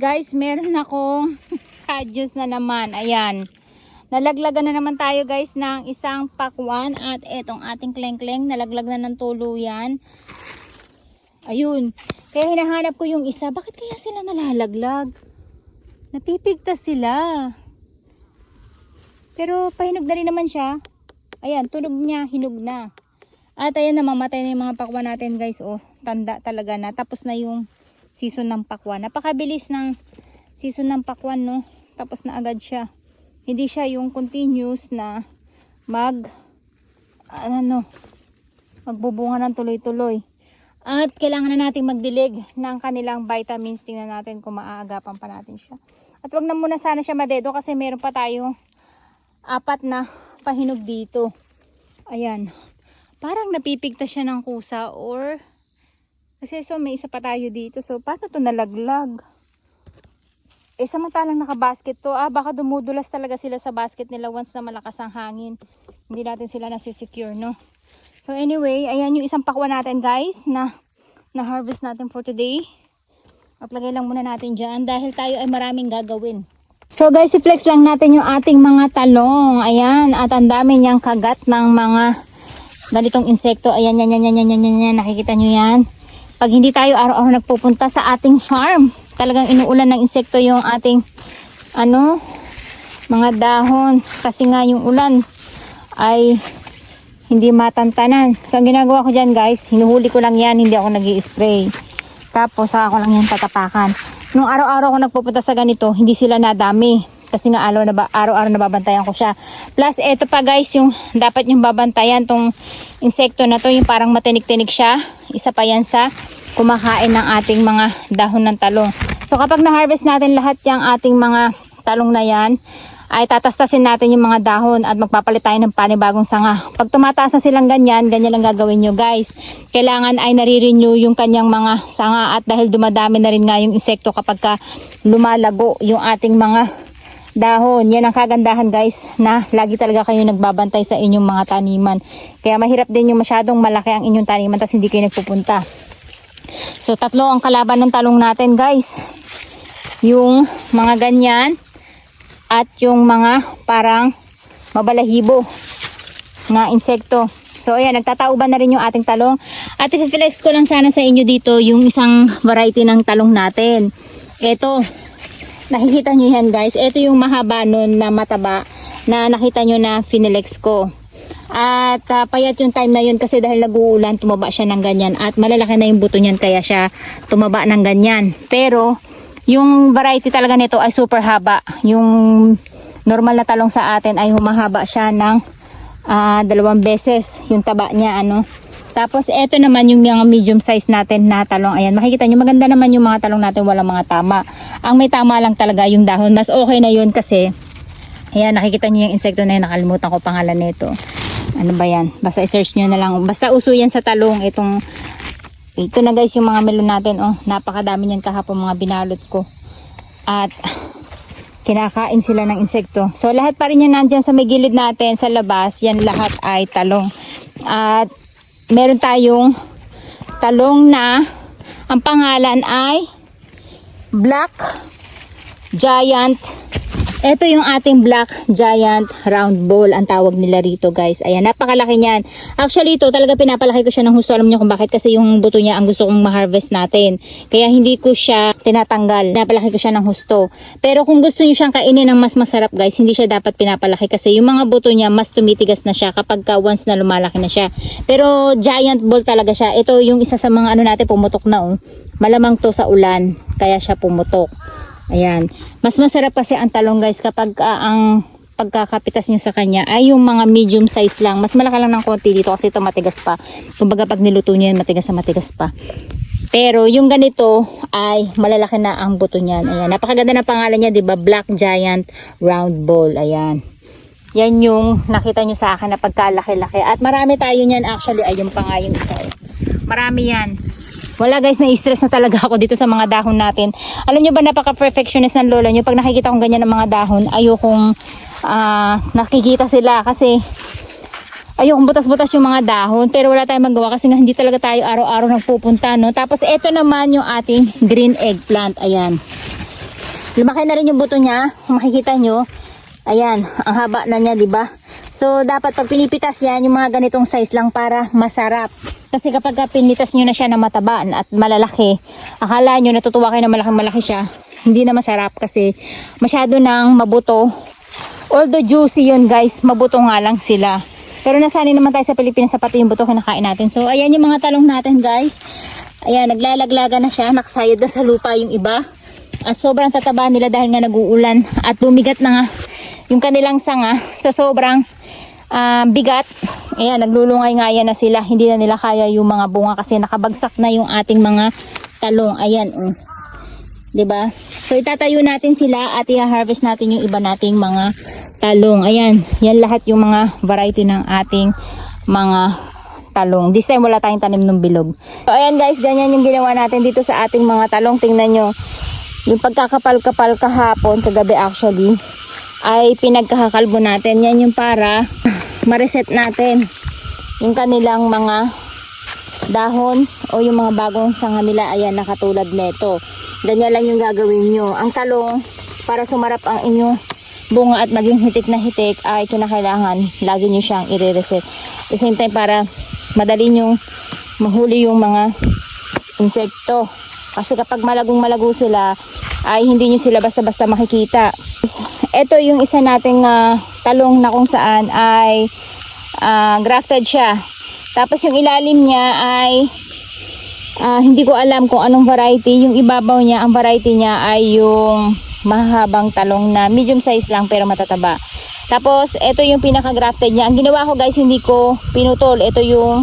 Guys, meron akong sadyos na naman. Ayan. Nalaglagan na naman tayo guys ng isang pakwan at etong ating kleng-kleng nalaglag na ng tuluyan. Ayun. Kaya hinahanap ko yung isa. Bakit kaya sila nalalaglag? Napipigtas sila. Pero pahinog na rin naman siya. Ayan, tunog niya, hinog na. At ayan, namamatay na yung mga pakwan natin guys. Oh, tanda talaga na. Tapos na yung season ng pakwan. Napakabilis ng season ng pakwan, no? Tapos na agad siya. Hindi siya yung continuous na mag ano, magbubunga ng tuloy-tuloy. At kailangan na natin magdilig ng kanilang vitamins. Tingnan natin kung maaagapan pa natin siya. At wag na muna sana siya madedo kasi meron pa tayo apat na pahinog dito. Ayan. Parang napipigta siya ng kusa or kasi so may isa pa tayo dito. So paano to nalaglag? Eh samantalang nakabasket to. Ah baka dumudulas talaga sila sa basket nila once na malakas ang hangin. Hindi natin sila nasisecure no. So anyway, ayan yung isang pakwan natin guys na na harvest natin for today. At lagay lang muna natin dyan dahil tayo ay maraming gagawin. So guys, i-flex lang natin yung ating mga talong. Ayan, at ang dami niyang kagat ng mga ganitong insekto. Ayan, yan, yan, yan, yan, yan, yan, yan. Nakikita nyo yan. Pag hindi tayo araw-araw nagpupunta sa ating farm, talagang inuulan ng insekto yung ating, ano, mga dahon. Kasi nga yung ulan ay hindi matantanan. So, ang ginagawa ko dyan guys, hinuhuli ko lang yan, hindi ako nag spray Tapos, saka ko lang yan tatapakan. Nung araw-araw ko nagpupunta sa ganito, hindi sila nadami. Kasi nga araw na ba, araw-araw nababantayan ko siya. Plus, eto pa guys, yung dapat yung babantayan tong insekto na to, yung parang matinik-tinik siya. Isa pa yan sa kumakain ng ating mga dahon ng talong. So, kapag na-harvest natin lahat yung ating mga talong na yan, ay tatastasin natin yung mga dahon at magpapalit tayo ng panibagong sanga. Pag tumataas na silang ganyan, ganyan lang gagawin nyo guys. Kailangan ay nare-renew yung kanyang mga sanga at dahil dumadami na rin nga yung insekto kapag ka lumalago yung ating mga dahon. Yan ang kagandahan guys na lagi talaga kayo nagbabantay sa inyong mga taniman. Kaya mahirap din yung masyadong malaki ang inyong taniman tapos hindi kayo nagpupunta. So tatlo ang kalaban ng talong natin guys. Yung mga ganyan at yung mga parang mabalahibo na insekto. So ayan, nagtatauban na rin yung ating talong. At i-flex ko lang sana sa inyo dito yung isang variety ng talong natin. Ito, nakikita nyo yan guys. Ito yung mahaba nun na mataba na nakita nyo na finilex ko. At ah, payat yung time na yun kasi dahil nag-uulan, tumaba siya ng ganyan. At malalaki na yung buto niyan kaya siya tumaba ng ganyan. Pero yung variety talaga nito ay super haba. Yung normal na talong sa atin ay humahaba siya ng ah, dalawang beses yung taba niya ano. Tapos eto naman yung mga medium size natin na talong. Ayan, makikita nyo maganda naman yung mga talong natin walang mga tama. Ang may tama lang talaga yung dahon. Mas okay na yun kasi Ayan, nakikita nyo yung insekto na yun. Nakalimutan ko pangalan nito. Ano ba yan? Basta i-search nyo na lang. Basta uso yan sa talong. Itong, ito na guys yung mga melon natin. Oh, napakadami niyan kahapon mga binalot ko. At kinakain sila ng insekto. So lahat pa rin yan nandyan sa may gilid natin sa labas. Yan lahat ay talong. At meron tayong talong na ang pangalan ay Black Giant ito yung ating black giant round ball ang tawag nila rito guys. Ayan, napakalaki niyan. Actually ito talaga pinapalaki ko siya ng husto. Alam niyo kung bakit kasi yung buto niya ang gusto kong ma-harvest natin. Kaya hindi ko siya tinatanggal. Pinapalaki ko siya ng husto. Pero kung gusto niyo siyang kainin ng mas masarap guys, hindi siya dapat pinapalaki kasi yung mga buto niya mas tumitigas na siya kapag ka once na lumalaki na siya. Pero giant ball talaga siya. Ito yung isa sa mga ano natin pumutok na oh. Malamang to sa ulan kaya siya pumutok. Ayan. Mas masarap kasi ang talong guys kapag ah, ang pagkakapitas nyo sa kanya ay yung mga medium size lang. Mas malaki lang ng konti dito kasi ito matigas pa. Kumbaga pag niluto nyo yan matigas na matigas pa. Pero yung ganito ay malalaki na ang buto niyan. Ayan. Napakaganda ng pangalan niya, 'di ba? Black Giant Round Ball. Ayan. Yan yung nakita nyo sa akin na pagkalaki-laki. At marami tayo niyan actually. Ayun pa nga yung isa. eh. Marami yan. Wala guys, na-stress na talaga ako dito sa mga dahon natin. Alam nyo ba napaka-perfectionist ng lola nyo? Pag nakikita kong ganyan ng mga dahon, ayokong ah, nakikita sila kasi ayokong butas-butas yung mga dahon. Pero wala tayong magawa kasi nga hindi talaga tayo araw-araw nagpupunta. No? Tapos ito naman yung ating green eggplant. Ayan. Lumaki na rin yung buto niya. Kung makikita nyo. Ayan, ang haba na niya, di ba? So, dapat pag pinipitas yan, yung mga ganitong size lang para masarap. Kasi kapag ka pinitas nyo na siya na mataba at malalaki, akala nyo natutuwa kayo na malaki-malaki siya. Hindi na masarap kasi masyado nang mabuto. Although juicy yun guys, mabuto nga lang sila. Pero nasanay naman tayo sa Pilipinas sa pati yung buto kinakain natin. So, ayan yung mga talong natin guys. Ayan, naglalaglaga na siya. Nakasayad na sa lupa yung iba. At sobrang tataba nila dahil nga nag-uulan. At bumigat na nga yung kanilang sanga sa sobrang ah, bigat. Ayan, naglulungay-ngaya na sila. Hindi na nila kaya yung mga bunga kasi nakabagsak na yung ating mga talong. Ayan, oh. 'Di ba? So itatayo natin sila at i-harvest natin yung iba nating mga talong. Ayan, yan lahat yung mga variety ng ating mga talong. This time wala tayong tanim ng bilog. So ayan guys, ganyan yung ginawa natin dito sa ating mga talong. Tingnan nyo, yung pagkakapal-kapal kahapon, kagabi actually, ay pinagkakakalbo natin. Yan yung para ma-reset natin yung kanilang mga dahon o yung mga bagong sanga nila. Ayan nakatulad nito. Ganyan lang yung gagawin nyo. Ang talong para sumarap ang inyong bunga at maging hitik na hitik ay kinakailangan lagi nyo siyang i-reset. At same time para madali nyo mahuli yung mga insekto kasi kapag malagong malago sila ay hindi nyo sila basta-basta makikita ito yung isa nating ah, talong na kung saan ay ah, grafted siya tapos yung ilalim niya ay ah, hindi ko alam kung anong variety. Yung ibabaw niya, ang variety niya ay yung mahabang talong na medium size lang pero matataba. Tapos ito yung pinaka-grafted niya. Ang ginawa ko guys, hindi ko pinutol. Ito yung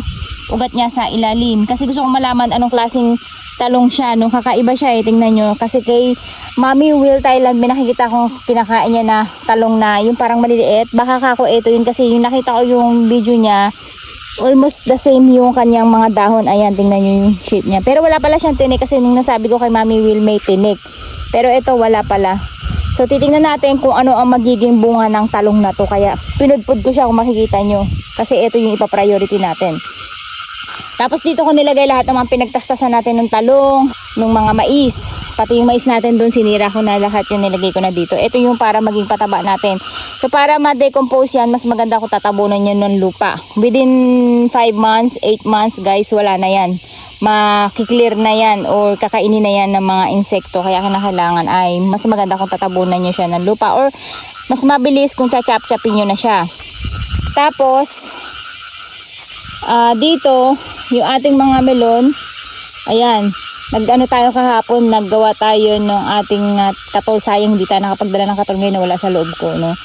ugat niya sa ilalim. Kasi gusto ko malaman anong klaseng talong siya. Nung kakaiba siya eh, tingnan nyo. Kasi kay Mami Will Thailand, may nakikita kong kinakain niya na talong na yung parang maliliit. Baka kako ito yun kasi yung nakita ko yung video niya, almost the same yung kanyang mga dahon. Ayan, tingnan nyo yung shape niya. Pero wala pala siyang tinik kasi nung nasabi ko kay Mami Will may tinik. Pero ito wala pala. So titingnan natin kung ano ang magiging bunga ng talong na to. Kaya pinudpud ko siya kung makikita nyo. Kasi ito yung ipa-priority natin. Tapos dito ko nilagay lahat ng mga pinagtastasan natin ng talong, ng mga mais. Pati yung mais natin doon, sinira ko na lahat yung nilagay ko na dito. Ito yung para maging pataba natin. So para ma-decompose yan, mas maganda ko tatabunan yun ng lupa. Within 5 months, 8 months guys, wala na yan. Makiklear na yan or kakainin na yan ng mga insekto. Kaya kinakailangan ay mas maganda kung tatabunan nyo siya ng lupa. Or mas mabilis kung chachap-chapin nyo na siya. Tapos, Ah, dito, yung ating mga melon, ayan, nag-ano tayo kahapon, naggawa tayo ng ating uh, katol, sayang hindi tayo nakapagdala ng katol ngayon na wala sa loob ko, no.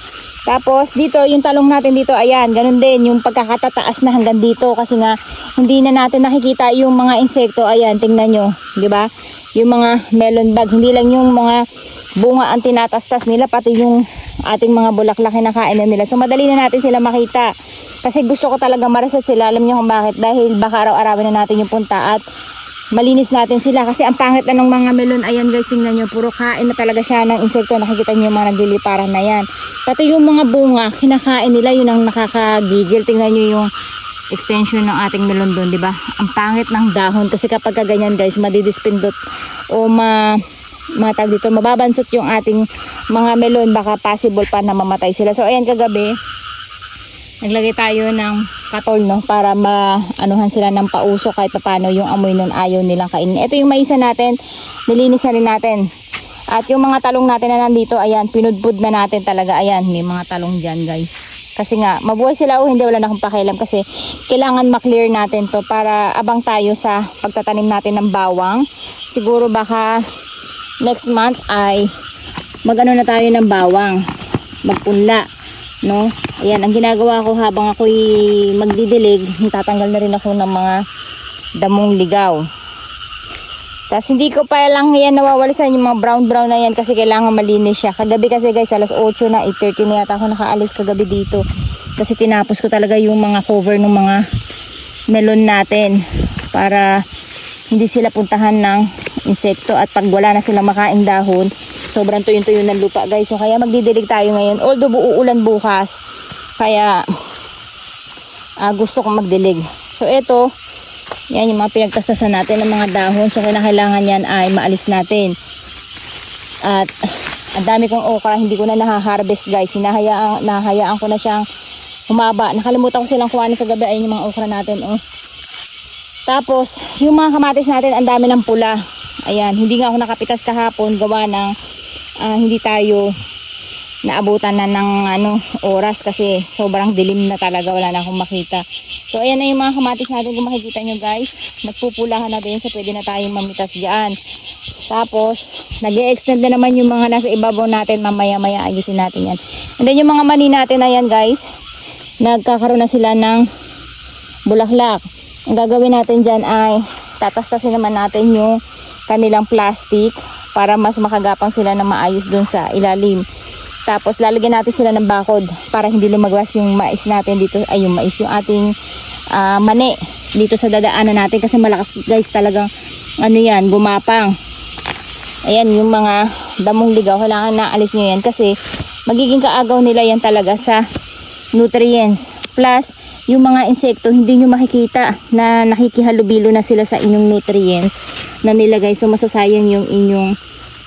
Tapos dito, yung talong natin dito, ayan, ganun din, yung pagkakatataas na hanggang dito kasi nga hindi na natin nakikita yung mga insekto, ayan, tingnan nyo, di ba? Yung mga melon bag, hindi lang yung mga bunga ang tinatastas nila, pati yung ating mga bulaklak na kain na nila. So madali na natin sila makita. Kasi gusto ko talaga mareset sila. Alam niyo kung bakit? Dahil baka araw-arawin na natin yung punta at malinis natin sila. Kasi ang pangit na ng mga melon, ayan guys, tingnan nyo, puro kain na talaga siya ng insekto. Nakikita nyo yung mga nagliliparan na yan. Pati yung mga bunga, kinakain nila, yun ang nakakagigil. Tingnan nyo yung extension ng ating melon doon, di ba? Ang pangit ng dahon kasi kapag ka ganyan guys, madidispindot o ma matag dito, mababansot yung ating mga melon, baka possible pa na mamatay sila. So ayan kagabi, naglagay tayo ng katol no para maanuhan sila ng pauso kahit paano yung amoy nun ayaw nilang kainin. Ito yung maisa natin, nilinis na rin natin. At yung mga talong natin na nandito, ayan, pinudbud na natin talaga. Ayan, may mga talong dyan guys. Kasi nga, mabuhay sila o hindi, wala na akong pakialam kasi kailangan maklear natin to para abang tayo sa pagtatanim natin ng bawang. Siguro baka next month ay magano na tayo ng bawang, magpunla, no? Ayan, ang ginagawa ko habang ako'y magdidilig, tatanggal na rin ako ng mga damong ligaw. Tapos hindi ko pa lang yan nawawalisan yung mga brown brown na yan kasi kailangan malinis siya. Kagabi kasi guys alas 8 na 8.30 na yata ako nakaalis kagabi dito. Kasi tinapos ko talaga yung mga cover ng mga melon natin para hindi sila puntahan ng insekto at pag wala na sila makain dahon, sobrang tuyo-tuyo ng lupa guys. So kaya magdidilig tayo ngayon. Although uulan bukas, kaya ah, gusto kong magdilig. So ito, yan yung mga pinagtastasan natin ng mga dahon. So kinakailangan yan ay maalis natin. At Ang dami kong okra, hindi ko na nahaharvest guys. Hinahayaan, nahahayaan ko na siyang humaba. Nakalimutan ko silang kuhanin kagabi. Ayun yung mga okra natin. Oh. Tapos, yung mga kamatis natin, ang dami ng pula. Ayan, hindi nga ako nakapitas kahapon. Gawa ng ah, hindi tayo naabutan na ng ano, oras kasi sobrang dilim na talaga. Wala na akong makita. So, ayan na yung mga kamatis natin. Kung makikita nyo guys, nagpupulahan na din. So, pwede na tayong mamitas dyan. Tapos, nag extend na naman yung mga nasa ibabaw natin. Mamaya-maya ayusin natin yan. And then, yung mga mani natin na yan guys, nagkakaroon na sila ng bulaklak. Ang gagawin natin dyan ay tatastasin naman natin yung kanilang plastic para mas makagapang sila na maayos dun sa ilalim. Tapos lalagyan natin sila ng bakod para hindi lumagwas yung mais natin dito ay yung mais yung ating ah, mani dito sa dadaanan natin kasi malakas guys talagang ano yan gumapang. Ayan yung mga damong ligaw kailangan na alis nyo yan kasi magiging kaagaw nila yan talaga sa nutrients. Plus, yung mga insekto, hindi nyo makikita na nakikihalubilo na sila sa inyong nutrients na nilagay. So, masasayang yung inyong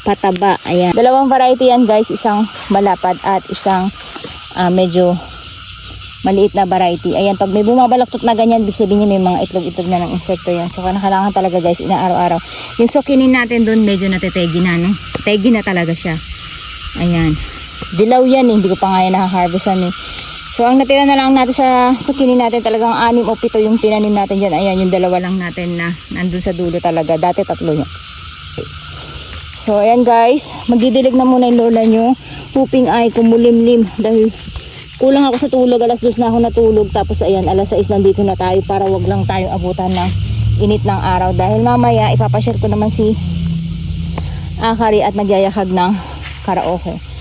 pataba. Ayan. Dalawang variety yan guys. Isang malapad at isang ah, medyo maliit na variety. Ayan, pag may bumabalaktot na ganyan, big sabihin niya may mga itlog-itlog na ng insekto yan. So, kailangan talaga guys, inaaraw-araw. Yung sukinin natin doon, medyo natetegi na, no? Tegi na talaga siya. Ayan. Dilaw yan, eh. hindi ko pa nga yan nakaharvestan eh. So, ang natira na lang natin sa sukinin natin, talagang anim o pito yung tinanim natin dyan. Ayan, yung dalawa lang natin na nandun sa dulo talaga. Dati tatlo yun. So, ayan guys, magdidilig na muna yung lola nyo. Huping ay kumulimlim dahil kulang ako sa tulog. Alas dos na ako natulog. Tapos ayan, alas 6 nandito na tayo para wag lang tayo abutan ng init ng araw. Dahil mamaya, ipapashare ko naman si Akari at nagyayakag ng karaoke.